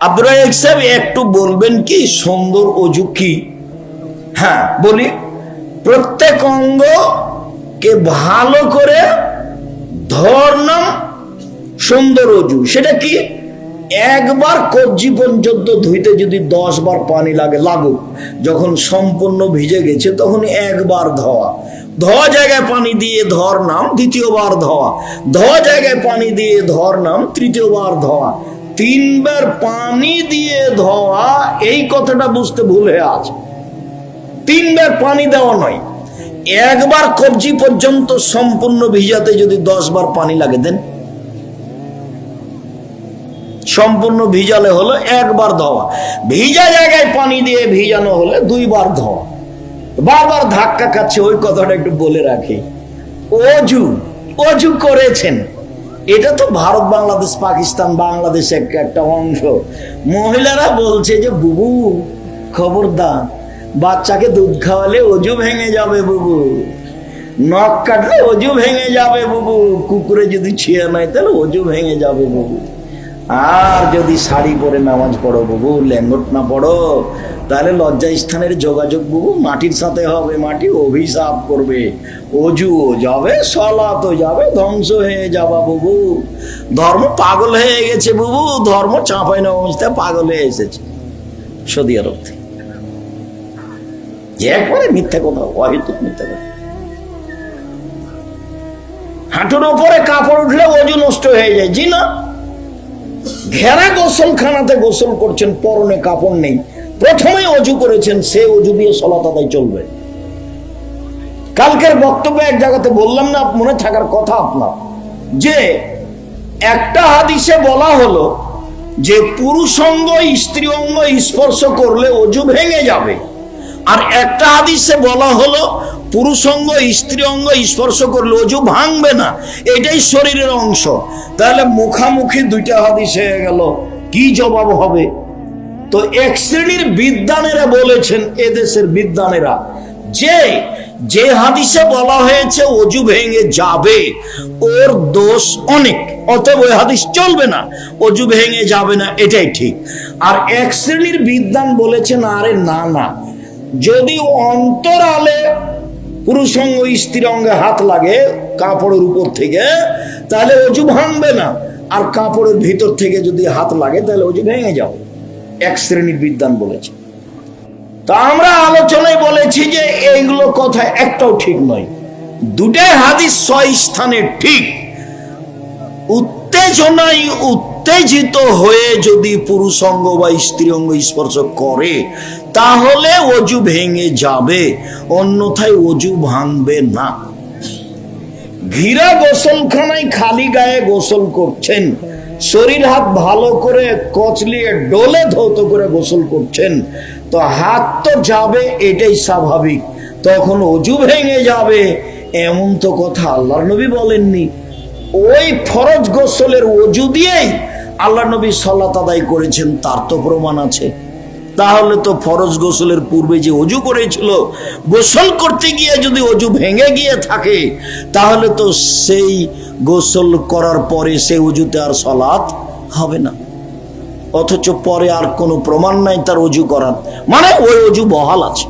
আব্দুর রাজাক সাহেব একটু বলবেন কি, সুন্দর অজু কি? হ্যাঁ বলি। প্রত্যেক অঙ্গকে ভালো করে ধরনাম সুন্দর অজু। সেটা কি? একবার কবজি পর্যন্ত ধুইতে যদি দশ বার পানি লাগে, লাগুক। যখন সম্পূর্ণ ভিজে গেছে, তখন একবার ধোয়া। ধোয়া জায়গায় পানি দিয়ে ধর নাম দ্বিতীয়বার ধোয়া। ধোয়া জায়গায় পানি দিয়ে ধর নাম তৃতীয়বার ধোয়া। তিনবার পানি দিয়ে ধোয়া, এই কথাটা বুঝতে ভুল হয়ে আছে। তিনবার পানি দেওয়া নয়, একবার কবজি পর্যন্ত সম্পূর্ণ ভিজাতে যদি দশ বার পানি লাগে দেন। সম্পূর্ণ ভিজালে হলো একবার ধোয়া। ভিজা জায়গায় পানি দিয়ে ভিজানো হলে দুইবার ধোয়া। বারবার ধাক্কা খাচ্ছে, ওই কথাটা একটু বলে রাখি। অজু অজু করেছেন। এটা তো ভারত, বাংলাদেশ, পাকিস্তান, বাংলাদেশ একটা অংশ। মহিলারা বলছে যে, বুবু, খবরদার, বাচ্চাকে দুধ খাওয়ালে অজু ভেঙে যাবে বুবু। নখ কাটলে অজু ভেঙে যাবে বুবু। কুকুরে যদি ছিঁড়ে নেয়, তাহলে অজু ভেঙে যাবে বুবু। আর যদি শাড়ি পরে নামাজ পড়ো বুবু ল্যাঙ্গট না পড়ো তাহলে লজ্জা স্থানের যোগাযোগ বুবু মাটির সাথে হবে, মাটি অভিশাপ করবে। অজুও যাবে সলাতো যাবে, ধ্বংস হয়ে যাবা বুবু। ধর্ম পাগল হয়ে গেছে বুবু, ধর্ম চাঁপাই না অবস্থায় পাগল হয়ে এসেছে। সৌদি আরব থেকে একবারে মিথ্যা কথা, অহেতুক মিথ্যা কথা। হাঁটুর ওপরে কাপড় উঠলে অজু নষ্ট হয়ে যায়। জি না। ঘেরা গোসলখানাতে গোসল করছেন, পরনে কাপড় নেই। প্রথমে অজু করেছেন, সে অজু দিয়ে সলাত আদায় চলবে। কালকের বক্তব্যে এক জায়গাতে বললাম না, মনে থাকার কথা আপনার। যে একটা হাদিসে বলা হলো যে পুরুষ অঙ্গ স্ত্রী অঙ্গ স্পর্শ করলে অজু ভেঙে যাবে। আর একটা হাদিসে বলা হলো পুরুষ অঙ্গ স্ত্রী অঙ্গ স্পর্শ করলে অজু ভাঙবে না, এটাই শরীরের অংশ। তাহলে মুখামুখি দুইটা হাদিস হয়ে গেল, কি জবাব হবে? তো এক শ্রেণির বিদ্বানেরা বলেছেন এদেশের বিদ্বানেরা, যে যে হাদিসে বলা হয়েছে, অজু ভেঙে যাবে, ওর দোষ অনেক, অতএব ওই হাদিস চলবে না, অজু ভেঙে যাবে না, এটাই ঠিক। আর এক শ্রেণির বিদ্বান বলেছেন, আরে না না, যদি অন্তরালে পুরুষ অঙ্গ স্ত্রী অঙ্গে হাত লাগে কাপড়ের উপর থেকে, তাহলে অজু ভাঙবে না। আর কাপড়ের ভিতর থেকে যদি হাত লাগে, তাহলে অজু ভেঙে যাবে। এক শ্রেণির বিদ্বান বলেছে। তা আমরা আলোচনায় বলেছি যে এইগুলো কথা একটাও ঠিক নয়। দুটাই হাদিস ছয় স্থানে ঠিক। উত্তেজনায় উত্তেজিত হয়ে যদি পুরুষ অঙ্গ বা স্ত্রী অঙ্গ স্পর্শ করে, তাহলে অজু ভেঙে যাবে, অন্যথায় অজু ভাঙবে না। ঘিরা গোসলখানায় খালি গায়ে গোসল করছেন। শরীর হাত ভালো করে কচলিয়ে ডোলে ধৌত করে গোসল করছেন। তো হাত তো যাবে, এটাই স্বাভাবিক। তখন অজু ভেঙে যাবে, এমন তো কথা আল্লাহর নবী বলেননি। ওই ফরজ গোসলের অজু দিয়েই আল্লাহ নবী সল্লাত আদায় করেছেন, তার তো প্রমাণ আছে। তাহলে তো ফরজ গোসলের পূর্বে যে অজু করেছিল, গোসল করতে গিয়ে যদি অজু ভেঙে গিয়ে থাকে, তাহলে তো সেই গোসল করার পরে সে অজুতে আর সলাৎ হবে না। অথচ পরে আর কোনো প্রমাণ নাই তার অজু করার। মানে ওই অজু বহাল আছে।